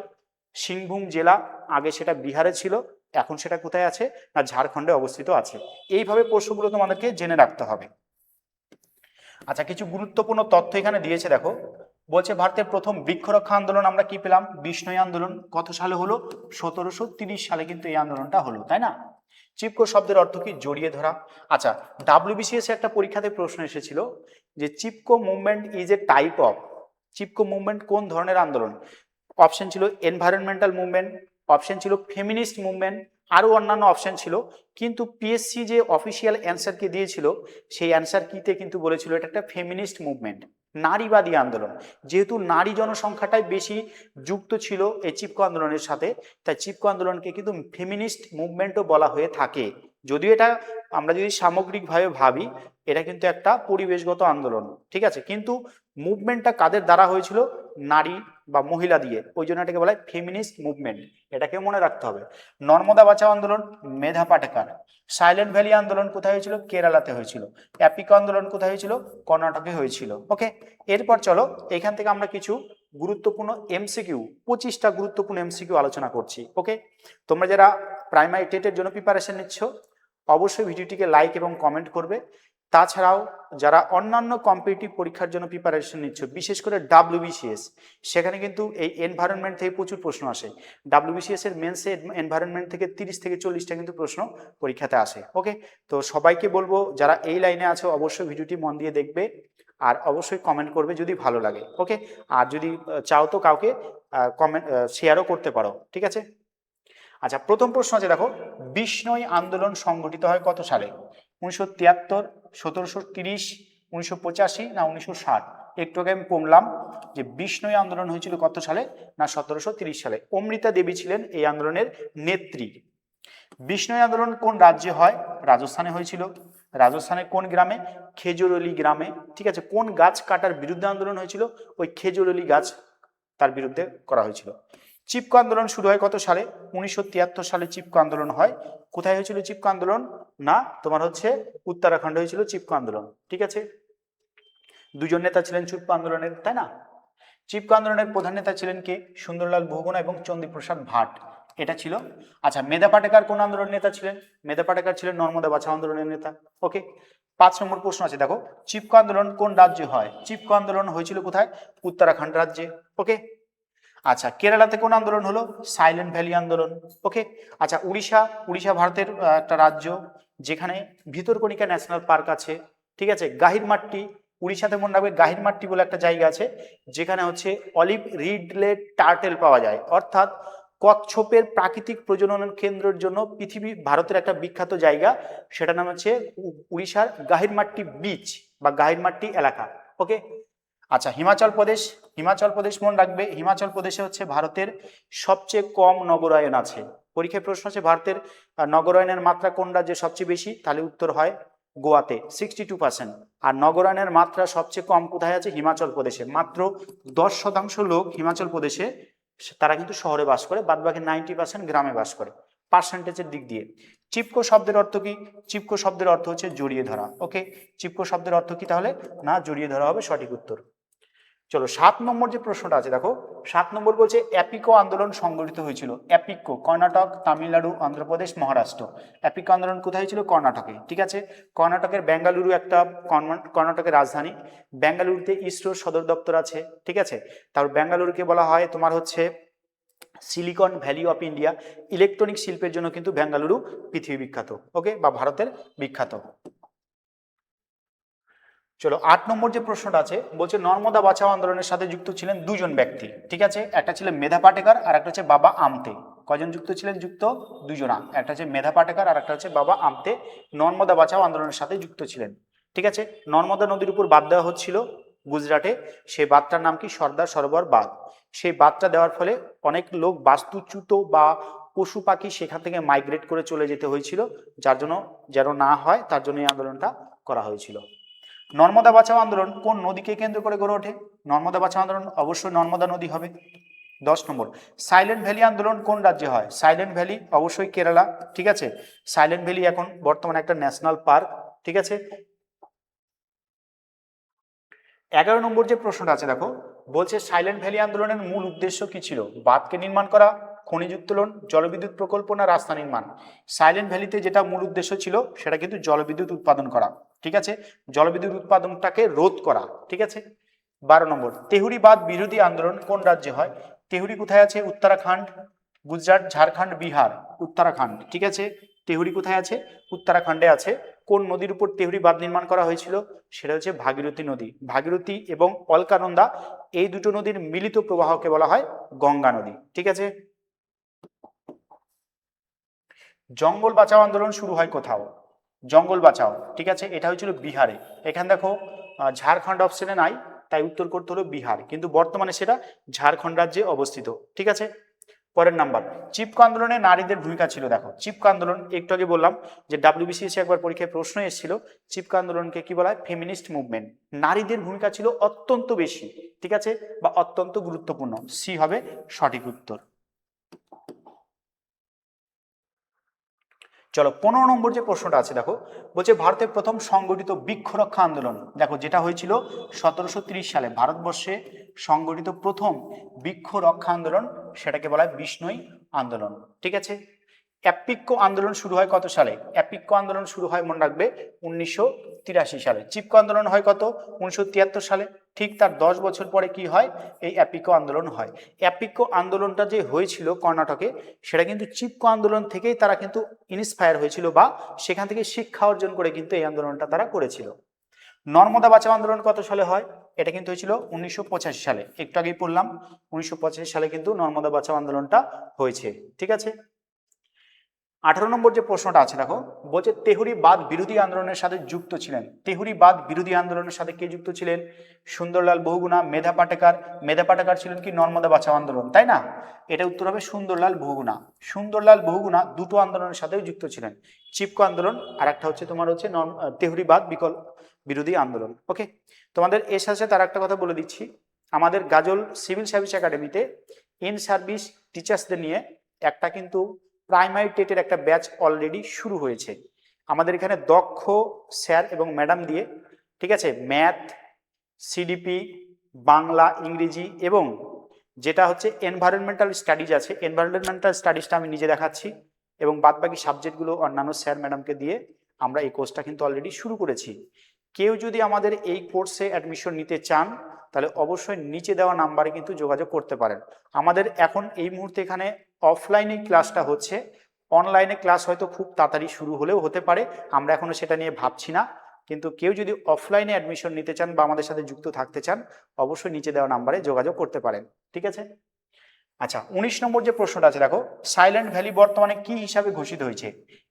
সিংভূম জেলা আগে সেটা বিহারে ছিল। এখন সেটা কোথায় আছে? না, ঝাড়খণ্ডে অবস্থিত আছে। এইভাবে প্রশ্নগুলো তোমাদেরকে জেনে রাখতে হবে। আচ্ছা কিছু গুরুত্বপূর্ণ তথ্য এখানে দিয়েছে, দেখো। বলছে, ভারতের প্রথম বৃক্ষরক্ষা আন্দোলন আমরা কি পেলাম? বিষ্ণয় আন্দোলন। কত সালে হলো? সতেরোশো তিরিশ সালে কিন্তু এই আন্দোলনটা হলো, তাই না? চিপকো শব্দের অর্থ কি? জড়িয়ে ধরা। আচ্ছা ডাব্লিউবিসিএস একটা পরীক্ষাতে প্রশ্ন এসেছিল যে, Chipko movement is a type of Chipko movement কোন ধরনের আন্দোলন? অপশন ছিল, এনভায়রনমেন্টাল মুভমেন্ট অপশন ছিল ফেমিনিস্ট মুভমেন্ট আরও অন্যান্য অপশন ছিল, কিন্তু পিএসসি যে অফিসিয়াল অ্যান্সারকে দিয়েছিল, সেই অ্যান্সার কিতে কিন্তু বলেছিল এটা একটা ফেমিনিস্ট মুভমেন্ট নারীবাদী আন্দোলন। যেহেতু নারী জনসংখ্যাটাই বেশি যুক্ত ছিল এই চিপকো আন্দোলনের সাথে, তাই চিপকো আন্দোলনকে কিন্তু ফেমিনিস্ট মুভমেন্টও বলা হয়ে থাকে। যদিও এটা আমরা যদি সামগ্রিকভাবে ভাবি, এটা কিন্তু একটা পরিবেশগত আন্দোলন, ঠিক আছে? কিন্তু মুভমেন্টটা কাদের দ্বারা হয়েছিল? নারী বা মহিলা দিয়ে। ওই জন্য এটাকে বলা হয় ফেমিনিস্ট মুভমেন্ট এটাকে মনে রাখতে হবে। নর্মদা বাঁচাও আন্দোলন, মেধা পাটেকার। সাইলেন্ট ভ্যালি আন্দোলন কোথায় হয়েছিল? কেরালাতে হয়েছিল। অ্যাপিক আন্দোলন কোথায় হয়েছিল? কর্ণাটকে হয়েছিল। ওকে এরপর চলো, এখান থেকে আমরা কিছু গুরুত্বপূর্ণ এমসিকিউ পঁচিশটা গুরুত্বপূর্ণ এমসিকিউ আলোচনা করছি। ওকে তোমরা যারা প্রাইমারি টেটের জন্য প্রিপারেশন নিচ্ছ, অবশ্যই ভিডিওটিকে লাইক এবং কমেন্ট করবে। তাছাড়াও যারা অন্যান্য কম্পিটিটিভ পরীক্ষার জন্য প্রিপারেশন নিচ্ছ, বিশেষ করে ডাব্লিউবিসিএস সেখানে কিন্তু এই এনভায়রনমেন্ট থেকে প্রচুর প্রশ্ন আসে। ডাব্লিউবিসিএস এর মেন্সে এনভায়রনমেন্ট থেকে তিরিশ থেকে চল্লিশটা কিন্তু প্রশ্ন পরীক্ষাতে আসে ওকে তো সবাইকে বলব, যারা এই লাইনে আছে, অবশ্যই ভিডিওটি মন দিয়ে দেখবে আর অবশ্যই কমেন্ট করবে যদি ভালো লাগে ওকে আর যদি চাও তো কাউকে কমেন্ট শেয়ারও করতে পারো, ঠিক আছে? আচ্ছা প্রথম প্রশ্ন আছে, দেখো, বিষ্ণই আন্দোলন সংগঠিত হয় কত সালে? উনিশশো তিয়াত্তর সতেরোশো তিরিশ, উনিশশো পঁচাশি না উনিশশো ষাট। একটু আগে আমি পড়লাম যে বিষ্ণুই আন্দোলন হয়েছিল কত সালে? না, সতেরোশো তিরিশ সালে। অমৃতা দেবী ছিলেন এই আন্দোলনের নেত্রী। বিষ্ণুই আন্দোলন কোন রাজ্যে হয়? রাজস্থানে হয়েছিল। রাজস্থানের কোন গ্রামে? খেজুরলি গ্রামে। ঠিক আছে, কোন গাছ কাটার বিরুদ্ধে আন্দোলন হয়েছিল? ওই খেজুরলি গাছ তার বিরুদ্ধে করা হয়েছিল। চিপকো আন্দোলন শুরু হয় কত সালে? উনিশশো তিয়াত্তর সালে চিপকো আন্দোলন হয়। কোথায় হয়েছিল চিপকো আন্দোলন? না, তোমার হচ্ছে উত্তরাখণ্ড হয়েছিল চিপকো আন্দোলন, ঠিক আছে? দুজন নেতা ছিলেন চিপকো আন্দোলনের, তাই না? চিপকো আন্দোলনের প্রধান নেতা ছিলেন কে? সুন্দরলাল বহুগুণা এবং চন্দ্রপ্রসাদ ভাট। এটা ছিল। আচ্ছা মেধা পাটেকার কোন আন্দোলনের নেতা ছিলেন? মেধা পাটেকার ছিলেন নর্মদা বাছা আন্দোলনের নেতা। ওকে, পাঁচ নম্বর প্রশ্ন আছে, দেখো। চিপকো আন্দোলন কোন রাজ্যে হয়? চিপকো আন্দোলন হয়েছিল কোথায়? উত্তরাখণ্ড রাজ্যে। ওকে আচ্ছা কেরালাতে কোন আন্দোলন হলো? সাইলেন্ট ভ্যালি আন্দোলন। ওকে আচ্ছা উড়িষ্যা উড়িষ্যা ভারতের একটা রাজ্য যেখানে ভিতরকণিকা ন্যাশনাল পার্ক আছে। ঠিক আছে? গাহিরমাট্টি উড়িষ্যাতে মনে রাখবে গাহিরমাট্টি বলে একটা জায়গা আছে, যেখানে হচ্ছে অলিভ রিডলে টার্টেল পাওয়া যায়। অর্থাৎ কচ্ছপের প্রাকৃতিক প্রজনন কেন্দ্রের জন্য পৃথিবী, ভারতের একটা বিখ্যাত জায়গা। সেটা নাম হচ্ছে উড়িষ্যার গাহিরমাট্টি বিচ বা গাহিরমাট্টি এলাকা। ওকে আচ্ছা হিমাচল প্রদেশ হিমাচল প্রদেশ মনে রাখবে। হিমাচল প্রদেশে হচ্ছে ভারতের সবচেয়ে কম নগরায়ন আছে। পরীক্ষায় প্রশ্ন আছে, ভারতের নগরায়নের মাত্রা কোন রাজ্যে সবচেয়ে বেশি? তাহলে উত্তর হয় গোয়াতে সিক্সটি টু পার্সেন্ট আর নগরায়নের মাত্রা সবচেয়ে কম কোথায় আছে? হিমাচল প্রদেশে। মাত্র দশ শতাংশ লোক হিমাচল প্রদেশে, তারা কিন্তু শহরে বাস করে বাদ বাকি নাইনটি পার্সেন্ট গ্রামে বাস করে পার্সেন্টেজের দিক দিয়ে। চিপকো শব্দের অর্থ কি? চিপকো শব্দের অর্থ হচ্ছে জড়িয়ে ধরা ওকে চিপকো শব্দের অর্থ কি তাহলে? না, জড়িয়ে ধরা হবে সঠিক উত্তর। চলো সাত নম্বর যে প্রশ্নটা আছে, দেখো, সাত নম্বর বলছে অ্যাপিকো আন্দোলন সংগঠিত হয়েছিল। অ্যাপিকো কর্ণাটক, তামিলনাড়ু, অন্ধ্রপ্রদেশ, মহারাষ্ট্র। অ্যাপিকো আন্দোলন কোথায় ছিল কর্ণাটকে, ঠিক আছে? কর্ণাটকের বেঙ্গালুরু একটা কর্ণাটকের রাজধানী। বেঙ্গালুরুতে ইসরোর সদর দপ্তর আছে, ঠিক আছে? তারপর বেঙ্গালুরুকে বলা হয় তোমার হচ্ছে silicon valley of India. Electronic শিল্পের জন্য কিন্তু বেঙ্গালুরু পৃথিবী বিখ্যাত, ওকে? বা ভারতের বিখ্যাত। চলো, আট নম্বর যে প্রশ্নটা আছে, বলছে, নর্মদা বাঁচাও আন্দোলনের সাথে যুক্ত ছিলেন দুজন ব্যক্তি, ঠিক আছে? একটা ছিলেন মেধা পাটেকার আর একটা হচ্ছে বাবা আমতে। কজন যুক্ত ছিলেন যুক্ত? দুজনা। একটা হচ্ছে মেধা পাটেকার আর একটা হচ্ছে বাবা আমতে নর্মদা বাঁচাও আন্দোলনের সাথে যুক্ত ছিলেন, ঠিক আছে? নর্মদা নদীর উপর বাদ দেওয়া হচ্ছিল গুজরাটে। সেই বাঁধটার নাম কি? সর্দার সরোবর বাঁধ। সেই বাঁধটা দেওয়ার ফলে অনেক লোক বাস্তুচ্যুত বা পশু পাখি সেখান থেকে মাইগ্রেট করে চলে যেতে হয়েছিল, যার জন্য যেন না হয়, তার জন্য এই আন্দোলনটা করা হয়েছিল। নর্মদা বাঁচাও আন্দোলন কোন নদীকে কেন্দ্র করে গড়ে ওঠে? নর্মদা বাঁচাও আন্দোলন অবশ্যই নর্মদা নদী হবে। দশ নম্বর সাইলেন্ট ভ্যালি আন্দোলন কোন রাজ্যে হয়? সাইলেন্ট ভ্যালি অবশ্যই কেরালা, ঠিক আছে? সাইলেন্ট ভ্যালি এখন বর্তমানে একটা ন্যাশনাল পার্ক ঠিক আছে? এগারো নম্বর যে প্রশ্নটা আছে, দেখো, বলছে সাইলেন্ট ভ্যালি আন্দোলনের মূল উদ্দেশ্য কি ছিল? বাঁধকে নির্মাণ করা খনিজ উত্তোলন জলবিদ্যুৎ প্রকল্প না রাস্তা নির্মাণ? সাইলেন্ট ভ্যালিতে যেটা মূল উদ্দেশ্য ছিল, সেটা কিন্তু জলবিদ্যুৎ উৎপাদন করা। ঠিক আছে? জলবিদ্যুৎ উৎপাদনটাকে রোধ করা, ঠিক আছে? বারো নম্বর তেহুরি বাদ বিরোধী আন্দোলন কোন রাজ্যে হয়? তেহুরি কোথায় আছে? উত্তরাখণ্ড, গুজরাট, ঝাড়খণ্ড, বিহার, উত্তরাখণ্ড, ঠিক আছে? তেহুরি কোথায় আছে? উত্তরাখণ্ডে আছে। কোন নদীর উপর তেহুরি বাঁধ নির্মাণ করা হয়েছিল? সেটা হচ্ছে ভাগীরথী নদী। ভাগীরথী এবং অলকানন্দা, এই দুটো নদীর মিলিত প্রবাহকে বলা হয় গঙ্গা নদী, ঠিক আছে? জঙ্গল বাঁচাও আন্দোলন শুরু হয় কোথাও? জঙ্গল বাঁচাও, ঠিক আছে? এটা হয়েছিল বিহারে। এখানে দেখো ঝাড়খণ্ড অপশনে নাই, তাই উত্তর করতে হলো বিহার। কিন্তু বর্তমানে সেটা ঝাড়খণ্ড রাজ্যে অবস্থিত, ঠিক আছে? পরের নাম্বার, চিপকো আন্দোলনে নারীদের ভূমিকা ছিল, দেখো। চিপকো আন্দোলন, একটু আগে বললাম যে ডাব্লিউবিসিএসি একবার পরীক্ষায় প্রশ্ন এসেছিল, চিপকো আন্দোলনকে কি বলা হয়? ফেমিনিস্ট মুভমেন্ট নারীদের ভূমিকা ছিল অত্যন্ত বেশি, ঠিক আছে? বা অত্যন্ত গুরুত্বপূর্ণ। সি হবে সঠিক উত্তর। চলো পনেরো নম্বর যে প্রশ্নটা আছে, দেখো, বলছে ভারতের প্রথম সংগঠিত বৃক্ষরক্ষা আন্দোলন। দেখো, যেটা হয়েছিল সতেরোশো সালে, ভারতবর্ষে সংগঠিত প্রথম বৃক্ষরক্ষা আন্দোলন, সেটাকে বলা হয় বিষ্ণুই আন্দোলন। ঠিক আছে? অ্যাপিক্কো আন্দোলন শুরু হয় কত সালে? অ্যাপিক্কো আন্দোলন শুরু হয়, মনে রাখবে, উনিশশো তিরাশি সালে। চিপকো আন্দোলন হয় কত? উনিশশো তিয়াত্তর সালে। ঠিক তার দশ বছর পরে কি হয়? এই অ্যাপিকো আন্দোলন হয়। অ্যাপিকো আন্দোলনটা যে হয়েছিল কর্ণাটকে, সেটা কিন্তু চিপকো আন্দোলন থেকেই তারা কিন্তু ইন্সপায়ার হয়েছিল বা সেখান থেকে শিক্ষা অর্জন করে কিন্তু এই আন্দোলনটা তারা করেছিল। নর্মদা বাঁচাও আন্দোলন কত সালে হয়? এটা কিন্তু হয়েছিল উনিশশো পঁচাশি সালে। একটু আগেই পড়লাম, উনিশশো পঁচাশি সালে কিন্তু নর্মদা বাঁচাও আন্দোলনটা হয়েছে। ঠিক আছে? আঠারো নম্বর যে প্রশ্নটা আছে, দেখো, বলছে তেহুরি বাদ বিরোধী আন্দোলনের সাথে যুক্ত ছিলেন। তেহুরি বাদ বিরোধী আন্দোলনের সাথে কে যুক্ত ছিলেন? সুন্দরলাল বহুগুণা, মেধা পাটেকার। মেধা পাটেকার ছিলেন কি? নর্মদা বাঁচাও আন্দোলন, তাই না? এটা উত্তর হবে সুন্দরলাল বহুগুণা। সুন্দরলাল বহুগুণা দুটো আন্দোলনের সাথেও যুক্ত ছিলেন। চিপকো আন্দোলন আর একটা হচ্ছে তোমার হচ্ছে তেহুরি বাদ বিকল, বিরোধী আন্দোলন, ওকে? তোমাদের এর সাথে আর একটা কথা বলে দিচ্ছি। আমাদের গাজল সিভিল সার্ভিস একাডেমিতে ইন সার্ভিস টিচার্সদের নিয়ে একটা কিন্তু প্রাইমারি টেটের একটা ব্যাচ অলরেডি শুরু হয়েছে। আমাদের এখানে দক্ষ স্যার এবং ম্যাডাম দিয়ে, ঠিক আছে, ম্যাথ, সিডিপি, বাংলা, ইংরেজি এবং যেটা হচ্ছে এনভায়রনমেন্টাল স্টাডিজ আছে এনভায়রনমেন্টাল স্টাডিজটা আমি নিজে দেখাচ্ছি এবং বাদবাকি সাবজেক্টগুলো অন্যান্য স্যার ম্যাডামকে দিয়ে আমরা এই কোর্সটা কিন্তু অলরেডি শুরু করেছি। কেউ যদি আমাদের এই কোর্সে অ্যাডমিশন নিতে চান তাহলে অবশ্যই নিচে দেওয়া নাম্বারে কিন্তু যোগাযোগ করতে পারেন। আমাদের এখন এই মুহূর্তে এখানে অফলাইনে ক্লাসটা হচ্ছে। অনলাইনে ক্লাস হয়তো খুব তাড়াতাড়ি শুরু হলেও হতে পারে, আমরা এখনও সেটা নিয়ে ভাবছি না। কিন্তু কেউ যদি অফলাইনে অ্যাডমিশন নিতে চান বা আমাদের সাথে যুক্ত থাকতে চান, অবশ্যই নিচে দেওয়া নাম্বারে যোগাযোগ করতে পারেন। ঠিক আছে? আচ্ছা উনিশ নম্বর যে প্রশ্নটা আছে, দেখো সাইলেন্ট ভ্যালি বর্তমানে কি হিসাবে ঘোষিত হয়েছে?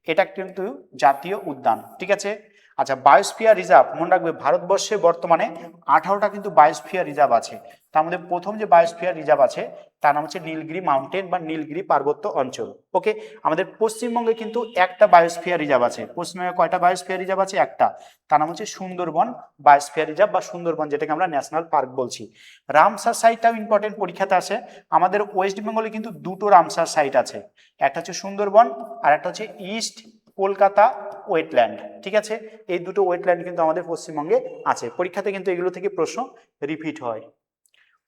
এটা কিন্তু জাতীয় উদ্যান। ঠিক আছে? আচ্ছা বায়োস্ফিয়ার রিজার্ভ মনে রাখবে ভারতবর্ষে বর্তমানে আঠারোটা কিন্তু বায়োস্ফিয়ার রিজার্ভ আছে। তার মধ্যে প্রথম যে বায়োস্ফিয়ার রিজার্ভ আছে, তার নাম হচ্ছে নীলগিরি মাউন্টেন বা নীলগিরি পার্বত্য অঞ্চল। ওকে? আমাদের পশ্চিমবঙ্গে কিন্তু একটা বায়োস্ফিয়ার রিজার্ভ আছে। পশ্চিমবঙ্গে কয়টা বায়োস্ফিয়ার রিজার্ভ আছে? একটা। তার নাম হচ্ছে সুন্দরবন বায়োস্ফিয়ার রিজার্ভ বা সুন্দরবন, যেটাকে আমরা ন্যাশনাল পার্ক বলছি। রামসার সাইটটাও ইম্পর্টেন্ট পরীক্ষাতে আসে। আমাদের ওয়েস্ট বেঙ্গলে কিন্তু দুটো রামসার সাইট আছে। একটা হচ্ছে সুন্দরবন আর একটা হচ্ছে ইস্ট কলকাতা ওয়েটল্যান্ড, ঠিক আছে? এই দুটো ওয়েটল্যান্ড কিন্তু আমাদের পশ্চিমবঙ্গে আছে। পরীক্ষাতে কিন্তু এগুলো থেকে প্রশ্ন রিপিট হয়।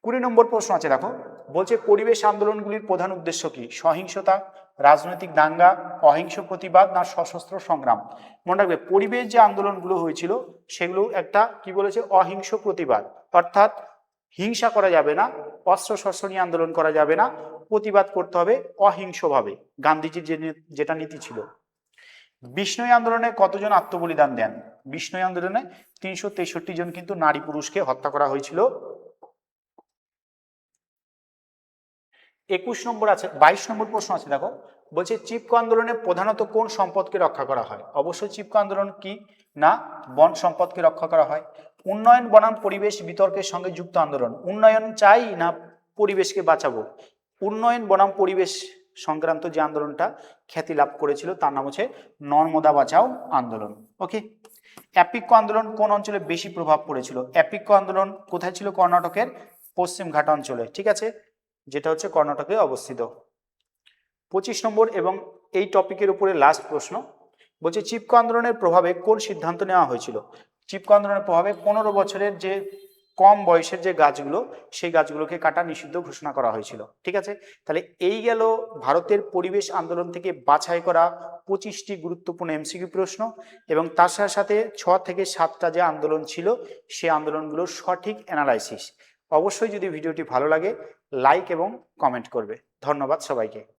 কুড়ি নম্বর প্রশ্ন আছে, দেখো। বলছে, পরিবেশ আন্দোলনগুলির প্রধান উদ্দেশ্য কি? সহিংসতা, রাজনৈতিক দাঙ্গা, অহিংস প্রতিবাদ না সশস্ত্র সংগ্রাম? মনে রাখবে, পরিবেশ যে আন্দোলনগুলো হয়েছিল, সেগুলো একটা কি বলেছে? অহিংস প্রতিবাদ। অর্থাৎ হিংসা করা যাবে না, অস্ত্র শস্ত্র নিয়ে আন্দোলন করা যাবে না, প্রতিবাদ করতে হবে অহিংসভাবে। গান্ধীজির যে যেটা নীতি ছিল। বিষ্ণুই আন্দোলনে কতজন আত্মবলিদান দেন? বিষ্ণুই আন্দোলনে তিনশো তেষট্টি জন কিন্তু নারী পুরুষকে হত্যা করা হয়েছিল। একুশ নম্বর আছে, বাইশ নম্বর প্রশ্ন আছে, দেখো। বলছে, চিপকো আন্দোলনে প্রধানত কোন সম্পদকে রক্ষা করা হয়? অবশ্যই চিপকো আন্দোলন কি? না, বন সম্পদকে রক্ষা করা হয়। উন্নয়ন, বনাম, পরিবেশ, বিতর্কের সঙ্গে যুক্ত আন্দোলন। উন্নয়ন চাই না পরিবেশকে বাঁচাবো? উন্নয়ন, বনাম, পরিবেশ সংক্রান্ত যে আন্দোলনটা খ্যাতি লাভ করেছিল, তার নাম হচ্ছে নর্মদা বাঁচাও আন্দোলন। ওকে অ্যাপিক্য আন্দোলন কোন অঞ্চলে বেশি প্রভাব পড়েছিল? অ্যাপিক্য আন্দোলন কোথায় ছিল? কর্ণাটকের পশ্চিম ঘাট অঞ্চলে। ঠিক আছে? যেটা হচ্ছে কর্ণাটকে অবস্থিত। পঁচিশ নম্বর এবং এই টপিকের উপরে লাস্ট প্রশ্ন। বলছে, চিপকো আন্দোলনের প্রভাবে কোন সিদ্ধান্ত নেওয়া হয়েছিল? চিপকো আন্দোলনের প্রভাবে পনেরো বছরের যে কম বয়সের যে গাছগুলো, সেই গাছগুলোকে কাটা নিষিদ্ধ ঘোষণা করা হয়েছিল। ঠিক আছে? তাহলে এই গেল ভারতের পরিবেশ আন্দোলন থেকে বাছাই করা পঁচিশটি গুরুত্বপূর্ণ এমসিকিউ প্রশ্ন এবং তার সাথে সাথে ছ থেকে সাতটা যে আন্দোলন ছিল সেই আন্দোলনগুলোর সঠিক অ্যানালাইসিস অবশ্যই যদি ভিডিওটি ভালো লাগে লাইক এবং কমেন্ট করবে। ধন্যবাদ সবাইকে।